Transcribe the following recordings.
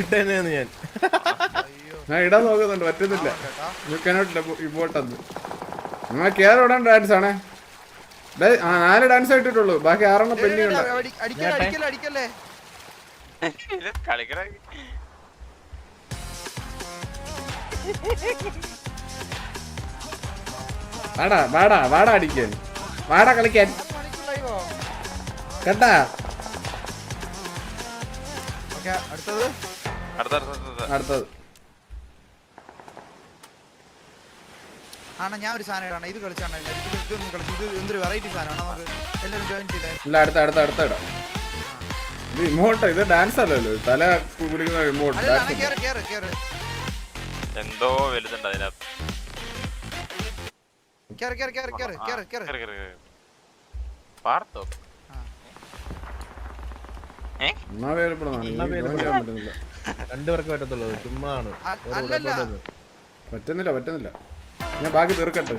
ഇട്ടേനെന്ന് ഞാൻ. അയ്യോ ഞാൻ ഇടാൻ നോക്കുന്നുണ്ട് പറ്റുന്നില്ല. കേട്ടാ യു കനോട്ട് ഇമ്പോർട്ടെന്ന് നിങ്ങൾ കേരള ഇടാൻ ഡാൻസ് ആണേ? ഡേ, ആ നാല് ഡാൻസ് ഇട്ടിട്ടുള്ളൂ. ബാക്കി ആറെണ്ണം പെൻഡിങ് വാടാ വാടാ വാടാ അടിക്കാൻ. വാടാ കളിക്കാൻ. കേട്ടാ? അടുത്തത്? അടുത്ത അടുത്ത, അടുത്ത അടുത്തത്. ആണ് ഞാൻ ഒരു സാധനം ഇടാണ് ഇത് കളിച്ചാണ് ഇത് ഇതൊന്നും കളിച്ചു. ഇത് എന്തൊരു വെറൈറ്റി സാധനമാണ് നമുക്ക്? എല്ലാവരും ജോയിൻ ചെയ്തേ. ഇല്ല അടുത്ത അടുത്ത അടുത്ത ഇടാം. ഇത് ഇമോട്ട് ഇത് ഡാൻസ് അല്ലല്ലോ. തല കുടിക്കുന്ന ഇമോട്ട് കേറ് കേറ് കേറ്. എന്തോ വലുതുണ്ട് അതിനകത്ത്. കേറ് കേറ് കേറ് കേറ് കേറ് കേറ്. കേറ്, കേറ്, കേറ്. പാർത്തോ ഏ എന്നാ വേലപ്പെടുന്നതാണ് എന്നാ എനിക്ക് join ചെയ്യാൻ പറ്റുന്നില്ല രണ്ടുപേർക്ക് പറ്റത്തുള്ളൂ. ചുമ്മാ ആണ് പറ്റുന്നില്ല പറ്റുന്നില്ല. ഞാൻ ബാക്കി തീർക്കട്ടെ.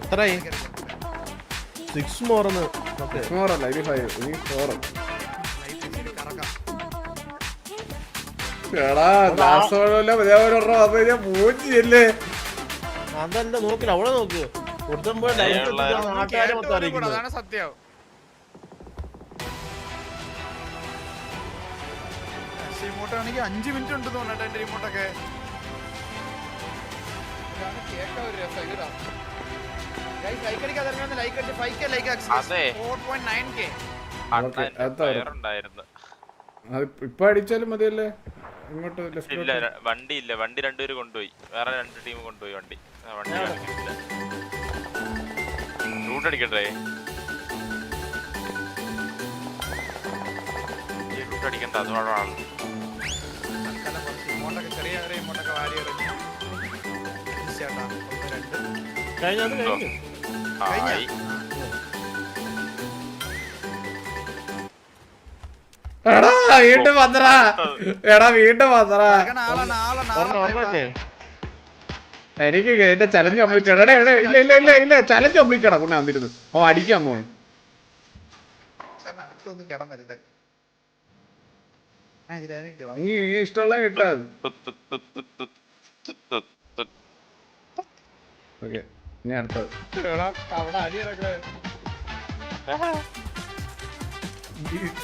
എത്രയായി? സിക്സ് കേറ്. സിക്സ് മോർന്ന് ഓക്കെ ഫോറല്ല ഇനി ഫൈവ് ഇനി ഫോർ. എടാ ദാസോഴല്ല ഇതേപോലെ ഒരെണ്ണം വന്നു കഴിഞ്ഞാൽ പൂച്ചിയല്ലേ? അതല്ല നോക്കില്ല അവളെ നോക്ക്. അയാളുടെ- എടുത്തിട്ട് നാട്ടുകാരെ മൊത്തം അറിയിക്കുന്നത്. റിമോട്ട് ആണെങ്കിൽ അഞ്ച് മിനിറ്റ് ഉണ്ട് തോന്നട്ടെ എന്റെ റിമോട്ടൊക്കെ കേൾക്കാൻ ഒരു രസം ലൈക്ക് അടിക്കാതെ ലൈക്ക് അടിച്ച് ഫൈവ് കെ ലൈക്ക് അതെ. Four point nine K okay, അണ്ണൻ അടുത്ത ആൾ. ഉണ്ടായിരുന്നു അത് ഇപ്പൊ അടിച്ചാലും മതിയല്ലേ? ഇങ്ങോട്ട് ഇല്ല വണ്ടി ഇല്ല. വണ്ടി രണ്ടുപേര് കൊണ്ടുപോയി. വേറെ രണ്ട് ടീം കൊണ്ടുപോയി വണ്ടി. വണ്ടി റൂട്ട് അടിക്കട്ടെ? റൂട്ട് അടിക്കണ്ട അതോടാണ് കഴിഞ്ഞു. കഴിഞ്ഞാ? ഹായ് എടാ വീണ്ടും വന്നടാ. എടാ വീണ്ടും വന്നടാ. എനിക്ക് എന്റെ ചലഞ്ച് കംപ്ലീറ്റ് എടാ, എടാ, ഇല്ല ഇല്ല ഇല്ല ഇല്ല. ചലഞ്ച് കംപ്ലീറ്റ് കുണ്ണ വന്നിരുന്നു. ഓ അടിക്കാൻ പോകും ഇഷ്ടമുള്ള കിട്ടാ. ഓക്കെ ഇനി അടുത്തത്.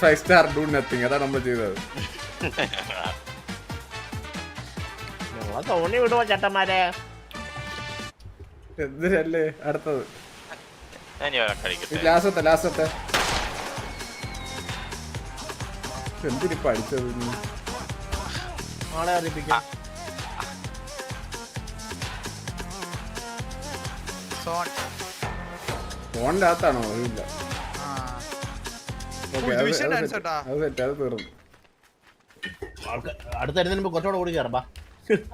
ഫൈവ് സ്റ്റാർ ഡൂ നത്തിങ് അതാണ് നമ്മൾ ചെയ്തത്. തോണി വിടുവോ ചേട്ടന്മാരെ? എന്തിനല്ലേ? അടുത്തത്. ലാസ്റ്റത്തെ ലാസ്റ്റത്തെ എന്തിനിപ്പോ അടിച്ചത്? ആളെ അറിയിപ്പിക്കാം. സോൺ. ഫോണിന്റെ അകത്താണോ ഇല്ല അടുത്തരുന്നതിന് കുറച്ചുകൂടെ ഓടി കയറപ്പാ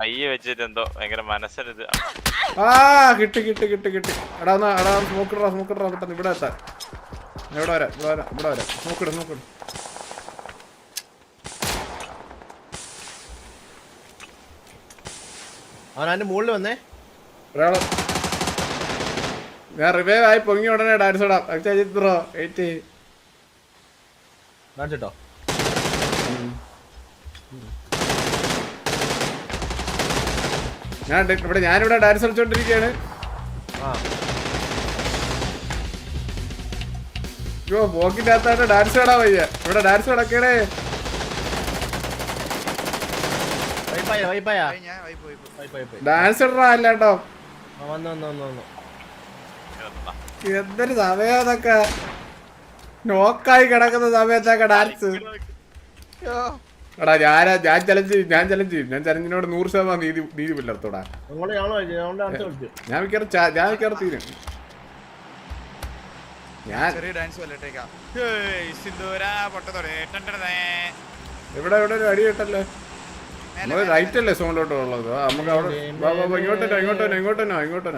അയ്യ വെച്ചിട്ട് എന്തോ ഭയങ്കര ആ കിട്ടി കിട്ടി കിട്ടി കിട്ടി. എടാ ഒന്ന് എടാ സ്മോക്കിടാ സ്മോക്കിടാ പെട്ടെന്ന്. ഇവിടെ എത്താൻ ഇവിടെ വരാം ഇവിടെ വരാം ഇവിടെ വരാം. സ്മോക്കിട് സ്മോക്കിട് അവൻ അതിന്റെ മുകളിൽ വന്നേ. ഒരാൾ ഞാൻ റിവൈവ് ആയി പൊങ്ങി ഉടനെ ഡാൻസ് ഇടാം. അജിത് ബ്രോ വെയിറ്റ് കാണിച്ചിട്ടോ ഞാൻ ഡി- ഇവിടെ ഞാനിവിടെ ഡാൻസ് കളിച്ചോണ്ടിരിക്കുകയാണ് അയ്യോ അകത്തായിട്ട് ഡാൻസ് ഇടാൻ വയ്യ. ഇവിടെ ഡാൻസ് വൈപ്പായ ഡാൻസ് ഇടാ അല്ല കേട്ടോ ആ വന്നു വന്നു വന്നു വന്നു. എന്തൊരു സമയം അതൊക്കെ നോക്കായി കിടക്കുന്ന സമയത്തൊക്കെ ഡാൻസ് എടാ ഞാൻ ഞാൻ ചലഞ്ച് ചെയ്യും ഞാൻ ചലഞ്ച് ചെയ്യും. ഞാൻ ചലഞ്ചിനോട് നൂറ് ശതമാനം നീതി നീതി പുലർത്തോടാ. ഞാൻ മിക്കവാറും ഞാൻ മിക്കവാറും തീരും. ഞാൻ ചെറിയ ഡാൻസ് വല്ലട്ടേക്കാം സിന്ദൂര പൊട്ടത്തോടെ ഇവിടെ ഇവിടെ ഒരു അടി കിട്ടല്ലേ നമ്മൾ റൈറ്റ് അല്ലേ സോണിലോട്ട് ഉള്ളത്? നമുക്ക് അവിടെ വാ, വാ, ഇങ്ങോട്ടോ ഇങ്ങോട്ടോ ഇങ്ങോട്ട് ഇങ്ങോട്ട്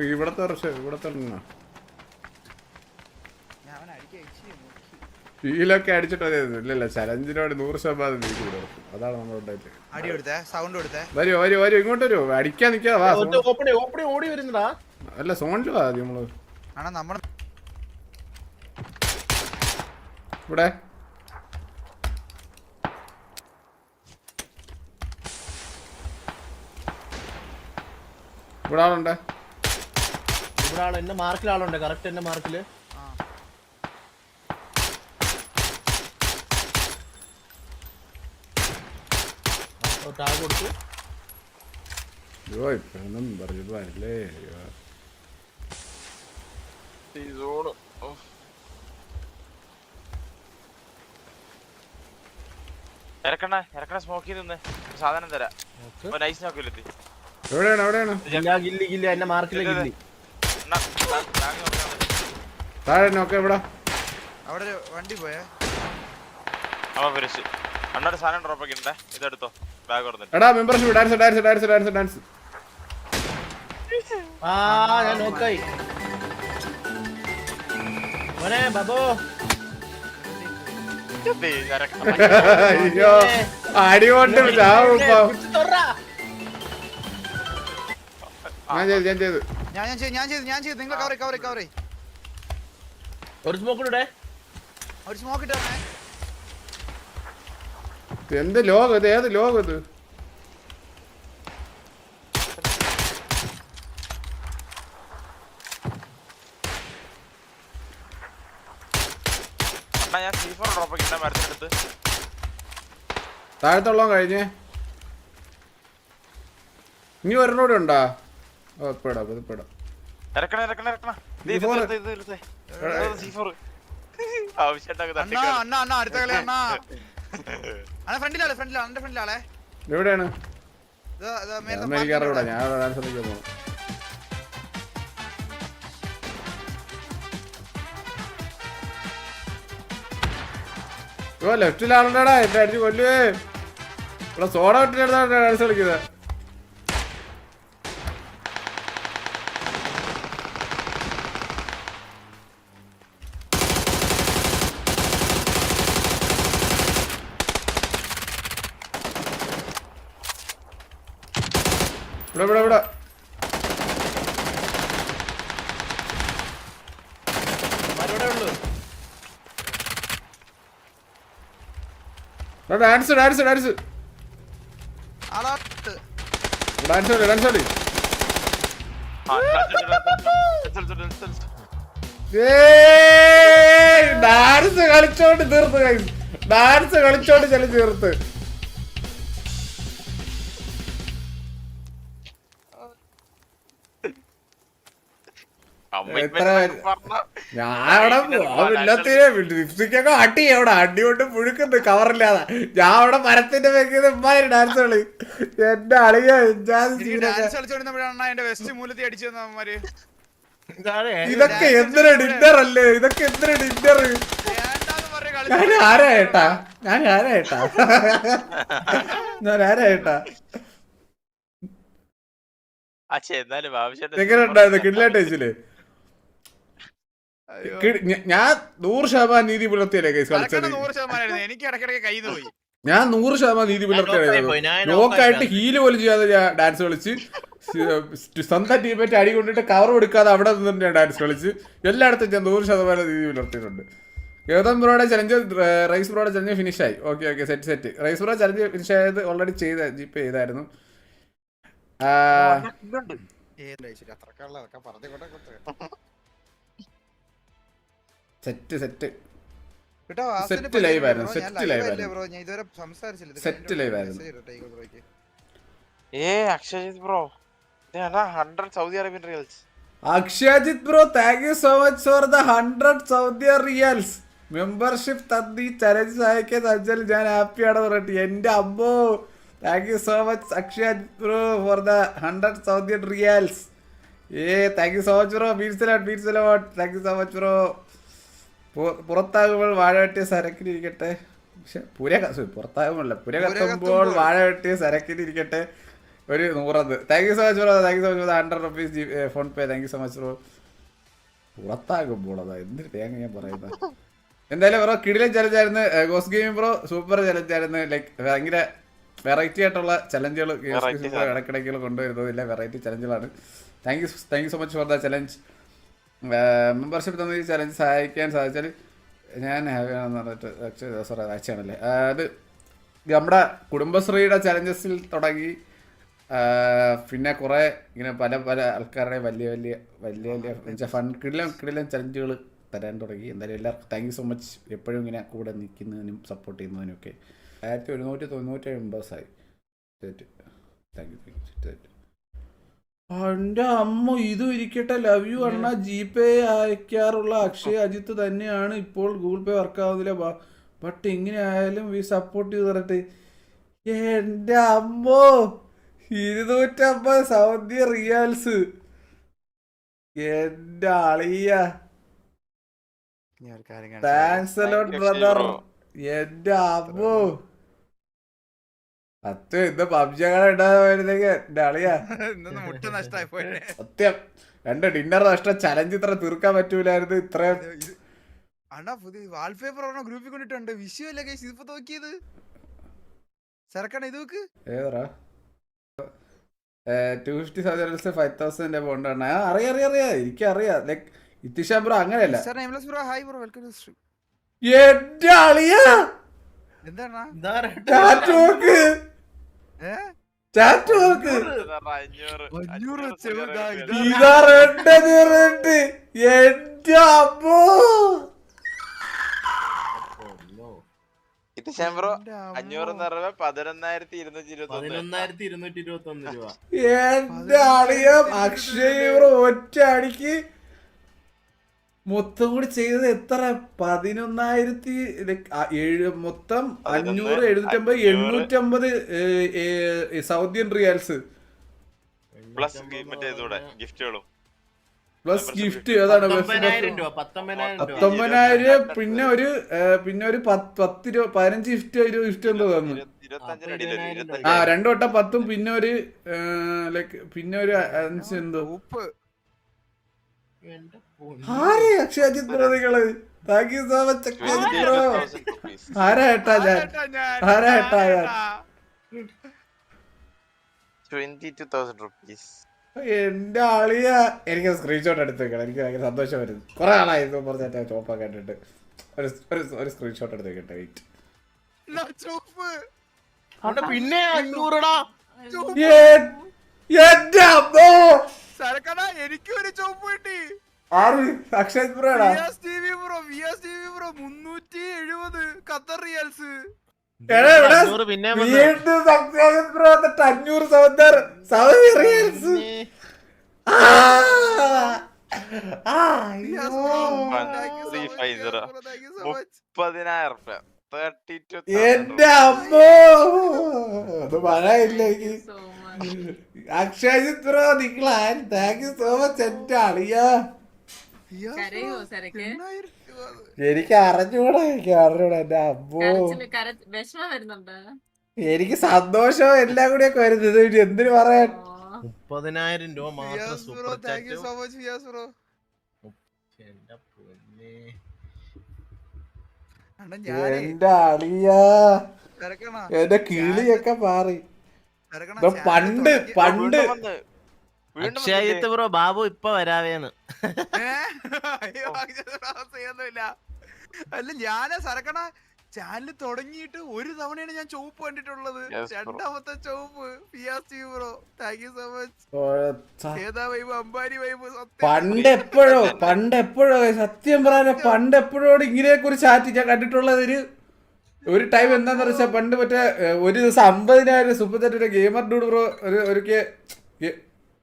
ഇവിടത്തെ റഷ് ഇവിടത്തെ ഫീലൊക്കെ അടിച്ചിട്ട് ഇല്ലല്ല ചലഞ്ചിനോട് നൂറ് ശതമാനം വീട്ടിൽ കൊടുക്കും. അതാണ് നമ്മളുടെ വരൂ വരൂ വരൂ ഇങ്ങോട്ട് വരൂ. അടിക്കാൻ നിൽക്കാതെ സോണിൽ വാ നമ്മൾ. ഇവിടെ. ഇവിടെ ആളുണ്ടേ. ഇവിടെ ആൾ എന്റെ മാർക്കിൽ ആളുണ്ട്. കറക്റ്റ് എന്റെ മാർക്കിൽ ആ ടാഗ് കൊടുത്തു. അയ്യോ ഇറക്കണ ഇറക്കണ സ്മോക്ക് ചെയ്ത് നിന്ന്. സാധനം തരാം. നൈസ് നോക്കില്ലെത്തി എവിടെയാണ് എവിടെയാണ്? ഗില്ല ഗില്ലി. ഗില്ലി എന്റെ മാർക്കിലെ. ഗില്ലി. താഴെ നോക്കെ ഇവിടെ അവിടെ ഒരു വണ്ടി പോയേ. അവൻ ഫിനിഷ് അണ്ണാട് സാധനം ഡ്രോപ്പ് ഒക്കെ ഉണ്ടേ ഇതെടുത്തോ. ബാഗ് തുറന്നിട്ട്. എടാ membership dance dance dance dance dance ആ ഞാൻ നോക്കായി. മോനെ ബാബോ. അയ്യോ അടികൊണ്ട്. ഞാൻ ചെയ്തു ഞാൻ ചെയ്തു. ഞാൻ ഞാൻ ചെയ്തു ഞാൻ ചെയ്തു ഞാൻ ചെയ്തു. നിങ്ങൾ കവറി കവറി കവറി. ഒരു സ്മോക്ക് ഇടേ ഒരു സ്മോക്ക് ഇട്ടേ എന്ത് ലോകം ഇത്? ഏത് ലോകം ഇത്? ഞാൻ സി ഫോർ ഡ്രോപ്പ് കിട്ടാൻ മരത്തിനടുത്ത് താഴത്തുള്ള കഴിഞ്ഞേ. ഇനി വരണോടെ ഉണ്ടാ? ഇറക്കണ ഇറക്കണ ഇറക്കണ. ദേ, ഇത് C4. എടുത്ത്, ഇത് എടുത്ത്. സി ഫോർ ആവശ്യമായിട്ടൊക്കെ അണ്ണാ തട്ടിക്കളി. അണ്ണാ അണ്ണാ അടുത്ത കളി അണ്ണാ. അണ്ണാ ഫ്രണ്ടിലാളെ ഫ്രണ്ടിലാ എന്റെ എവിടെയാണ്? എനിക്ക് അറിയൂടാ ഞാൻ ഡാൻസ് കളിക്കാൻ പോകണം ഓ ലെഫ്റ്റിലാണല്ലോടാ എന്റെ അടിച്ച് കൊല്ലുവേ. ഇവിടെ സോഡ വിട്ടിട്ടാണ് ഡാൻസ് കളിക്കുന്നത്. ഇവിടെ ഇവിടെ ഇവിടെ. കളി കളി. ഡാൻസ് കളിച്ചോണ്ട് തീർത്ത് ഡാൻസ് കളിച്ചോണ്ട് ചെല തീർത്ത്. ലിപ്സ്റ്റിക്കൊക്കെ അടി അവിടെ അടി കൊണ്ട് പുഴുക്കുന്നു കവറില്ലാതെ ഞാൻ അവിടെ മരത്തിന്റെ വെക്കുന്ന ഉമ്മാരി ഡാൻസ് കളി. എന്റെ അളിയ ഇതൊക്കെ എന്തിനാ ഡിന്നർ അല്ലേ? ഇതൊക്കെ എന്തിനാ ഡിന്നർ ഞാൻ ആരാ ഏട്ടാ? ഞാൻ ആരാ ഏട്ടാ? ഞാൻ ആരാ ഏട്ടാ? ആ, ഛെ, എന്നാലും ആവശ്യമായിട്ട് എങ്ങനെ ഉണ്ടായിരുന്നു കിഡ്ലായിട്ട് വെച്ചില്ലേ ഞാൻ നൂറ് ശതമാനം നീതി പുലർത്തിയല്ലേ കേസ് കളിച്ചത്? എനിക്ക് ഇടയ്ക്കിടയ്ക്ക് കയ്യിൽ പോയി ഞാൻ നൂറ് ശതമാനം നീതി പുലർത്തിയായിരുന്നു ലോക്കായിട്ട്. ഹീൽ പോലും ചെയ്യാതെ ഞാൻ ഡാൻസ് കളിച്ച് സ്വന്തം ടീമേറ്റ് അടി കൊണ്ടിട്ട് കവർ കൊടുക്കാതെ അവിടെ നിന്നിട്ട് ഞാൻ ഡാൻസ് കളിച്ച് എല്ലായിടത്തും ഞാൻ നൂറ് ശതമാനം നീതി പുലർത്തിയിട്ടുണ്ട്. ഗൗതം ബ്രോയുടെ ചലഞ്ച് റൈസ് ബ്രോയുടെ ചലഞ്ച് ഫിനിഷ് ആയി. Okay okay set set rice bro challenge finish ആയത് ഓൾറെഡി ചെയ്ത ജിപ്പ് ചെയ്തായിരുന്നു. ആ, കൊടുത്ത്. സെറ്റ്. സെറ്റ് ലൈവ് ആയിരുന്നു, സെറ്റ് ലൈവ് ആയിരുന്നു. live message ആയിരുന്നു. ഏ Akshayjith bro. Hundred Saudi Arabian riyals Akshayjith bro thank you so much for the hundred Saudi riyals membership തന്നി challenge സഹായിക്കാൻ സാധിച്ചാൽ ഞാൻ ഹാപ്പിയാണ് പറഞ്ഞിട്ട്. എന്റെ അമ്മോ thank you so much Akshayjith bro for the hundred Saudi riyals ഏ thank you so much bro. Means lot means lot thank you so much bro. പുറത്താകുമ്പോൾ വാഴ വെട്ടിയ സരക്കിലിരിക്കട്ടെ. പക്ഷെ പുര പുറത്താകുമ്പോഴല്ല പുര കത്തുമ്പോൾ. വാഴ വെട്ടിയ സരക്കിലിരിക്കട്ടെ ഒരു നൂറത്. Thank you so much bro thank you so much hundred rupees G PhonePe thank you so much bro പുറത്താകുമ്പോൾ അതാ എന്തൊരു തേങ്ങ ഞാൻ പറയുന്നത് എന്തായാലും ബ്രോ കിടിലൻ ചലഞ്ചായിരുന്നു. ഗോസ് ഗെയിം ബ്രോ സൂപ്പർ ചലഞ്ചായിരുന്നു. ലൈക്ക് ഭയങ്കര വെറൈറ്റി ആയിട്ടുള്ള ചലഞ്ചുകൾ ഇടയ്ക്കിടയ്ക്ക് കൊണ്ടുവരുന്നതില്ല variety ചലഞ്ചുകളാണ്. Thank you thank you so much for the challenge membership തന്ന ഈ ചലഞ്ച് സഹായിക്കാൻ സാധിച്ചാൽ ഞാൻ ഹാവിയാണെന്ന് പറഞ്ഞിട്ട് പറഞ്ഞിട്ട് സോറി അച്ഛനല്ലേ അത് നമ്മുടെ കുടുംബശ്രീയുടെ ചലഞ്ചസിൽ തുടങ്ങി പിന്നെ കുറേ ഇങ്ങനെ പല പല ആൾക്കാരുടെ വലിയ വലിയ വലിയ വലിയ ഫണ്ട് കിടിലം കിടിലം ചലഞ്ചുകൾ തരാൻ തുടങ്ങി. എന്തായാലും എല്ലാവർക്കും താങ്ക് യു സോ മച്ച് എപ്പോഴും ഇങ്ങനെ കൂടെ നിൽക്കുന്നതിനും സപ്പോർട്ട് ചെയ്യുന്നതിനും ഒക്കെ. ആയിരത്തി ഒരുന്നൂറ്റി തൊണ്ണൂറ്റേഴ് മെമ്പേഴ്സായി താങ്ക് യു താങ്ക് യു എന്റെ അമ്മ ഇതും ഇരിക്കട്ടെ. ലവ് യു അണ്ണ. ജി പേ അയക്കാറുള്ള അക്ഷയ് അജിത്ത് തന്നെയാണ് ഇപ്പോൾ ഗൂഗിൾ പേ വർക്ക് ആവുന്നില്ല. ബട്ട് ഇങ്ങനെ ആയാലും വി സപ്പോർട്ട് ചെയ്ത് തരട്ടെ. എന്റെ അമ്മോ ഇരുന്നൂറ്റമ്പത് സൗദി റിയാൽസ്. എന്റെ അളിയ. ഞാൻ കാര്യം താങ്ക്സ് അലോട്ട് ബ്രദർ എന്റെ എന്റെ അമ്മോ. പത്ത് ഇന്ന് പബ്ജി ഇടാതെ വരുന്നെങ്കിൽ എന്റെ അളിയാ. മുട്ട നഷ്ടമായി പോയേ സത്യം. രണ്ട് ഡിന്നർ നഷ്ടം ചലഞ്ച് ഇത്ര തീർക്കാൻ പറ്റൂലായിരുന്നു ഇത്രയും. ഇത് അണ്ണാ പുതിയ വാൾപേപ്പർ ഒരെണ്ണം ഗ്രൂപ്പിൽ കൊണ്ടിട്ടുണ്ട്. വിഷു അല്ലേ കേസ് ഇതിപ്പോ നോക്കിയത്? ചെറുക്കണ ഇത് നോക്ക്. ഏതാ two fifty Saudi five thousand bond ആണ് അറിയാം അറിയാം അറിയാം. എനിക്കറിയാം ലൈക്ക് ഇത്തിഷാ ബ്രോ അങ്ങനെയല്ല. Sir nameless bro hi bro welcome to stream എന്റെ അളിയാ! എന്താണ് നോക്ക്. ചാറ്റ് നോക്ക്. ഇതാ, ഇത് ഇതാ റെഡ് റെഡ് എന്റെ അമ്മോ. ഇത് ശാംബ്രോ. അഞ്ഞൂറ് പറയുമ്പോ പതിനൊന്നായിരത്തി ഇരുന്നൂറ്റി ഇരുപത്തി ഒന്ന് പതിനൊന്നായിരത്തി ഇരുന്നൂറ്റി ഇരുപത്തി ഒന്ന് രൂപ. എന്റെ അളിയം അക്ഷയ ഒറ്റ അടിക്ക് മൊത്തം കൂടി ചെയ്തത് എത്ര? പതിനൊന്നായിരത്തി ഏഴ് മൊത്തം അഞ്ഞൂറ് എഴുന്നൂറ്റമ്പത് എണ്ണൂറ്റമ്പത് സൗദിയൻ റിയാൽസ്. പ്ലസ് ഗിഫ്റ്റുകളും. പ്ലസ് ഗിഫ്റ്റ് ഏതാണ് പത്തൊമ്പതിനായിരം രൂപ പിന്നെ ഒരു പിന്നെ ഒരു പത്ത് രൂപ പതിനഞ്ച് ഗിഫ്റ്റ് ഒരു ഗിഫ്റ്റ് എന്തോ തന്നു ആ രണ്ടു വട്ടം പത്തും പിന്നെ ഒരു ലൈക്ക് പിന്നെ ഒരു അഞ്ച് എന്തോ. ഉപ്പ്. ആരെ അക്ഷയജിത് ബ്രോ നിങ്ങൾ thank you so much Akshayjith bro ആരാ ഏട്ടാ ഞാൻ? ഞാൻ? ആരാ ഏട്ടാ എന്റെ ആളിയ എനിക്ക് സ്ക്രീൻഷോട്ട് എടുത്ത് വെക്കണം. എനിക്ക് ഭയങ്കര സന്തോഷം വരുന്നു കുറെ ആളായിരുന്നു പറഞ്ഞ ചോപ്പ കേട്ടിട്ട് കണ്ടിട്ട് ഒരു ഒരു സ്ക്രീൻഷോട്ട് എടുത്ത് വെക്കട്ടെ വെയിറ്റ് പിന്നെ അഞ്ഞൂറടാ. എന്റെ അമ്മോ! സരക്കടാ എനിക്കും ഒരു ചോപ്പ് കിട്ടി. അക്ഷയ് ബ്രോടാ ബ്രോ ബ്രോ മുന്നൂറ്റി എഴുപത് ഖത്തർ റിയാൽസ്. അഞ്ഞൂറ് അഞ്ഞൂറ് സൗദി റിയൽസ്. മുപ്പതിനായിരം തേർട്ടി ടു എന്റെ അമ്മോ. അത് മഴ എനിക്ക്. അക്ഷയ് ബ്രോ നിങ്ങൾ താങ്ക് യു സോ മച്ച് എന്റെ അളിയാ. എനിക്ക് അറിഞ്ഞൂടാ എനിക്ക് അറിഞ്ഞൂടാ എന്റെ അമ്മോ എനിക്ക് സന്തോഷവും എല്ലാം കൂടിയൊക്കെ വരുന്നത് എന്തിനു പറയാൻ? മുപ്പതിനായിരം രൂപ മാത്രം വിയാസ് ബ്രോ സൂപ്പർ താങ്ക് യു ചാറ്റും സോ മച്ച് വിയാസ് ബ്രോ. എന്റെ പൊന്നേ. അളിയാ. എന്റെ കിളിയൊക്കെ മാറി. പണ്ട് പണ്ട് അക്ഷയത്ത് ബ്രോ ബാബു ഇപ്പൊ വരാവേന്ന്. അല്ല ഞാൻ സരക്കണ ചാനൽ തുടങ്ങിയിട്ട് ഒരു തവണയാണ് ഞാൻ ചുവപ്പ് കണ്ടിട്ടുള്ളത്. രണ്ടാമത്തെ ചുവപ്പ്. പിയാസ് bro thank you so much ഏതാ വൈബ് അമ്പാരി വൈബ് പണ്ട് എപ്പോഴോ പണ്ട് എപ്പോഴോ സത്യം. പറഞ്ഞ പണ്ട് എപ്പോഴോ ഇങ്ങനെ കുറിച്ച് ചാറ്റ് ഞാൻ കണ്ടിട്ടുള്ളത് ഒരു ഒരു ടൈം എന്താന്ന് വെച്ചാൽ പണ്ട് മറ്റേ ഒരു ദിവസം അമ്പതിനായിരം super chat gamer dude bro ഒരു ഒരിക്കൽ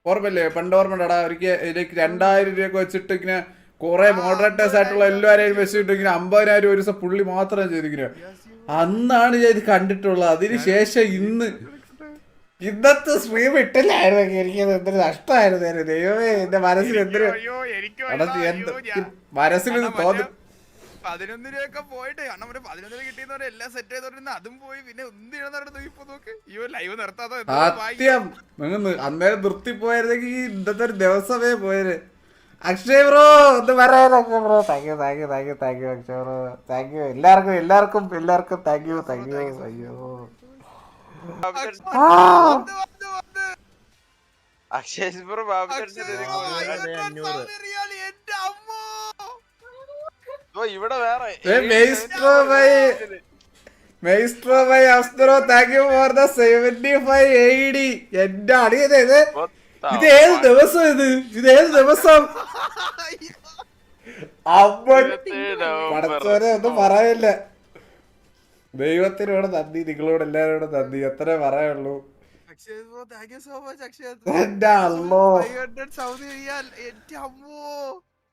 ഓർമ്മല്ലേ പണ്ട് ഓർമ്മണ്ടാ ഒരിക്കൽ ഇതിലേക്ക് രണ്ടായിരം രൂപയൊക്കെ വെച്ചിട്ട് ഇങ്ങനെ കുറെ മോഡറേറ്റേഴ്സ് ആയിട്ടുള്ള എല്ലാവരെയും വെച്ചിട്ട് ഇങ്ങനെ അമ്പതിനായിരം ഒരു ദിവസം പുള്ളി മാത്രം ചെയ്തിരിക്കുന്നത് അന്നാണ് ഞാൻ ഇത് കണ്ടിട്ടുള്ളത്. അതിന് ശേഷം ഇന്ന് ഇന്നത്തെ സ്ട്രീം ഇട്ടില്ലായിരുന്നു എനിക്ക്. എന്തൊരു നഷ്ടമായിരുന്നു ദൈവമേ എന്റെ മനസ്സിൽ എന്തൊരു മനസ്സിൽ തോന്നി പതിനൊന്ന് രൂപയൊക്കെ പോയിട്ട് കാരണം ഒരു പതിനൊന്ന് രൂപ കിട്ടിയെന്ന് എല്ലാം സെറ്റ് ചെയ്തോണ്ടിരുന്ന അതും പോയി. പിന്നെ ഒന്നും ചെയ്യണമെന്നു ഇപ്പൊ നോക്ക്. അയ്യോ ലൈവ് നിർത്താതെ സത്യം. നിങ്ങൾ അന്നേരം നിർത്തിപ്പോയിരുന്നെങ്കിൽ ഈ ഇന്നത്തെ ഒരു ദിവസമേ പോയത്. അക്ഷയ് ബ്രോ ഒന്ന് പറയാൻ Akshay bro thank you thank you thank you thank you Akshay bro. Thank you എല്ലാവർക്കും എല്ലാവർക്കും എല്ലാവർക്കും താങ്ക് യു താങ്ക് യു അയ്യോ അക്ഷയ് ബ്രോ ബാബു അഞ്ഞൂറ്. ഇവിടെ വേറെ. Maestro by astro thank you for the seventy five എയ്ഡി എന്റെ അടിയത് ഇത് ഇത് ഏത് ദിവസം ഇത്? ഇത് ഏത് ദിവസം? പടച്ചോനെ ഒന്നും പറയല്ല. ദൈവത്തിനോട് നന്ദി നിങ്ങളോട് എല്ലാവരോടും നന്ദി. എത്ര പറയുള്ളൂ Akshay bro so much Akshay എന്റെ അമ്മോ. ഫൈവ് ഹൺഡ്രഡ് സൗദി അമ്മോ.